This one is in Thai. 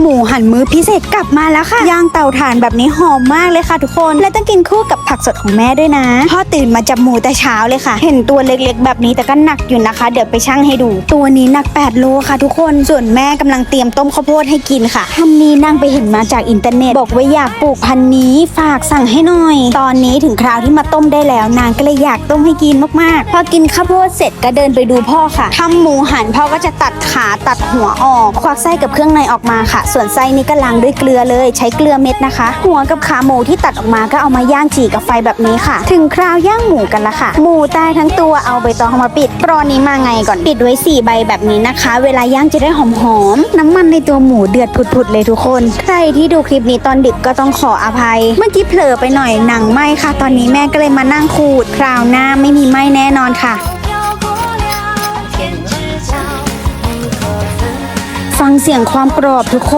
หมูหันมื้อพิเศษกลับมาแล้วค่ะ ย่างเตาถ่านแบบนี้หอมมากเลยค่ะทุกคน และต้องกินคู่กับผักสดของแม่ด้วยนะ พ่อตื่นมาจับหมูแต่เช้าเลยค่ะ เห็นตัวเล็กๆ แบบนี้แต่ก็หนักอยู่นะคะ เดี๋ยวไปชั่งให้ดู ตัวนี้หนัก 8 โลค่ะ ทุกคน ส่วนแม่กำลังเตรียมต้มข้าวโพดให้กินค่ะทันนี้นั่งไปเห็นมาจากอินเทอร์เน็ต บอกว่าอยากปลูกพันธุ์นี้ฝากสั่งให้หน่อย ตอนนี้ถึงคราวที่มาต้มได้แล้วนางก็เลยอยากต้มให้กินมากๆ พอกินข้าวโพดเสร็จก็เดินไปดูพ่อค่ะทำหมูหันพ่อก็จะตัดขาตัดหัวออก ควักไส้กับเครื่องในออกมาค่ะส่วนไส้นี่ก็ล้างด้วยเกลือเลยใช้เกลือเม็ดนะคะ หัวกับขาหมูที่ตัดออกมาก็เอามาย่างจี่กับไฟแบบนี้ค่ะ ถึงคราวย่างหมูกันละค่ะ หมูตายทั้งตัวเอาใบตองมาปิดกรอนี้มาไงก่อนปิดไว้4ใบแบบนี้นะคะ เวลาย่างจะได้หอมๆน้ำมันในตัวหมูเดือดผุดๆเลยทุกคน ใครที่ดูคลิปนี้ตอนดึกก็ต้องขออภัย เมื่อกี้เผลอไปหน่อยหนังไหมค่ะ ตอนนี้แม่ก็เลยมานั่งขูด คราวหน้าไม่มีไหมแน่นอนค่ะ ฟังเสียงความกรอบทุกคน